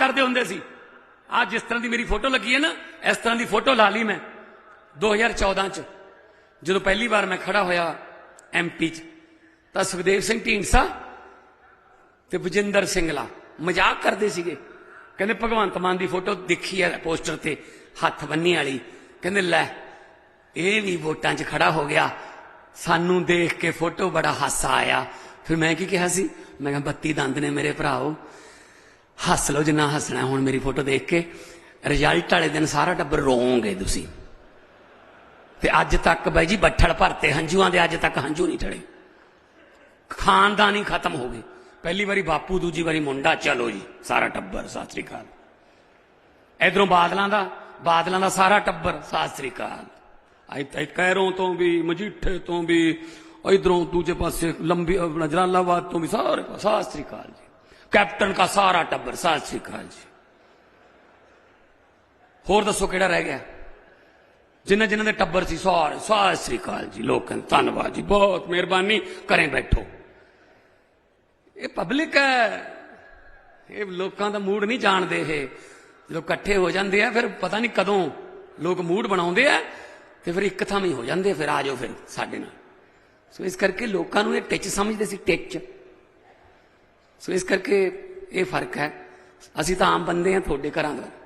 ਕਰਦੇ ਹੁੰਦੇ ਸੀ। ਆ ਜਿਸ ਤਰ੍ਹਾਂ ਦੀ ਮੇਰੀ ਫੋਟੋ ਲੱਗੀ ਹੈ ਨਾ, ਇਸ ਤਰ੍ਹਾਂ ਦੀ ਫੋਟੋ ਲਾ ਲਈ ਮੈਂ 2014 ਚ। ਜਦੋਂ ਪਹਿਲੀ ਵਾਰ ਮੈਂ ਖੜਾ ਹੋਇਆ ਐਮਪੀ ਚ, ਤਾਂ ਸੁਖਦੇਵ ਸਿੰਘ ਢੀਂਡਸਾ ਤੇ ਵਜਿੰਦਰ ਸਿੰਘਲਾ ਮਜ਼ਾਕ ਕਰਦੇ ਸੀਗੇ। ਕਹਿੰਦੇ, ਭਗਵੰਤ ਮਾਨ ਦੀ ਫੋਟੋ ਦੇਖੀ ਹੈ ਪੋਸਟਰ ਤੇ, ਹੱਥ ਬੰਨੀ ਵਾਲੀ। ਕਹਿੰਦੇ, ਲੈ, ਇਹ ਵੀ ਵੋਟਾਂ 'ਚ ਖੜਾ ਹੋ ਗਿਆ। ਸਾਨੂੰ ਦੇਖ ਕੇ ਫੋਟੋ ਬੜਾ ਹਾਸਾ ਆਇਆ। ਫਿਰ ਮੈਂ ਕੀ ਕਿਹਾ ਸੀ? ਮੈਂ ਕਿਹਾ, ਬੱਤੀ ਦੰਦ ਨੇ ਮੇਰੇ ਭਰਾਓ। ਹੱਸ ਲਓ ਜਿੰਨਾ ਹੱਸਣਾ ਹੁਣ ਮੇਰੀ ਫੋਟੋ ਦੇਖ ਕੇ ਰਿਜ਼ਲਟ ਵਾਲੇ ਦਿਨ ਸਾਰਾ ਟੱਬਰ ਰੋਵੋਗੇ ਤੁਸੀਂ। ਤੇ ਅੱਜ ਤੱਕ ਬਾਈ ਜੀ ਬੱਠਲ ਭਰਤੇ, ਹੰਝੂਆਂ ਦੇ ਅੱਜ ਤੱਕ ਹੰਝੂ ਨਹੀਂ ਟੜੇ ਖਾਨਦਾਨ ਹੀ ਖਤਮ ਹੋ ਗਏ। ਪਹਿਲੀ ਵਾਰੀ ਬਾਪੂ, ਦੂਜੀ ਵਾਰੀ ਮੁੰਡਾ, ਚਲੋ ਜੀ, ਸਾਰਾ ਟੱਬਰ, ਸਤਿ ਸ੍ਰੀ ਅਕਾਲ। ਇਧਰੋਂ ਬਾਦਲਾਂ ਦਾ ਬਾਦਲਾਂ ਦਾ ਸਾਰਾ ਟੱਬਰ, ਸਤਿ ਸ੍ਰੀ ਅਕਾਲ। ਆਈ ਕੈਰੋਂ ਤੋਂ ਵੀ, ਮਜੀਠੇ ਤੋਂ ਵੀ, ਇਧਰੋਂ ਦੂਜੇ ਪਾਸੇ ਲੰਬੀ ਜਲਾਲਾਬਾਦ ਤੋਂ ਵੀ ਸਾਰੇ ਸਤਿ ਸ੍ਰੀ ਅਕਾਲ ਜੀ। ਕੈਪਟਨ ਦਾ ਸਾਰਾ ਟੱਬਰ, ਸਤਿ ਸ੍ਰੀ ਅਕਾਲ ਜੀ। ਹੋਰ ਦੱਸੋ ਕਿਹੜਾ ਰਹਿ ਗਿਆ? ਜਿਨ੍ਹਾਂ ਜਿਨ੍ਹਾਂ ਦੇ ਟੱਬਰ ਸੀ ਸਾਰੇ, ਸਤਿ ਸ੍ਰੀ ਅਕਾਲ ਜੀ, ਲੋਕਾਂ ਨੂੰ ਧੰਨਵਾਦ ਜੀ, ਬਹੁਤ ਮਿਹਰਬਾਨੀ ਕਰੇ ਬੈਠੋ। ਇਹ ਪਬਲਿਕ ਹੈ। ਇਹ ਲੋਕਾਂ ਦਾ ਮੂਡ ਨਹੀਂ ਜਾਣਦੇ ਇਹ। ਜਦੋਂ ਇਕੱਠੇ ਹੋ ਜਾਂਦੇ ਆ, ਫਿਰ ਪਤਾ ਨਹੀਂ ਕਦੋਂ ਲੋਕ ਮੂਡ ਬਣਾਉਂਦੇ ਆ, ਤੇ ਫਿਰ ਇੱਕ ਥਾਂ ਹੀ ਹੋ ਜਾਂਦੇ ਫਿਰ ਆ ਜਾਓ ਫਿਰ ਸਾਡੇ ਨਾਲ। ਸੋ ਇਸ ਕਰਕੇ ਲੋਕਾਂ ਨੂੰ ਇਹ ਟਿੱਚ ਸਮਝਦੇ ਸੀ, ਟਿੱਚ। ਸੋ ਇਸ ਕਰਕੇ ਇਹ ਫ਼ਰਕ ਹੈ। ਅਸੀਂ ਤਾਂ ਆਮ ਬੰਦੇ ਆ ਤੁਹਾਡੇ ਘਰਾਂ ਦਾ।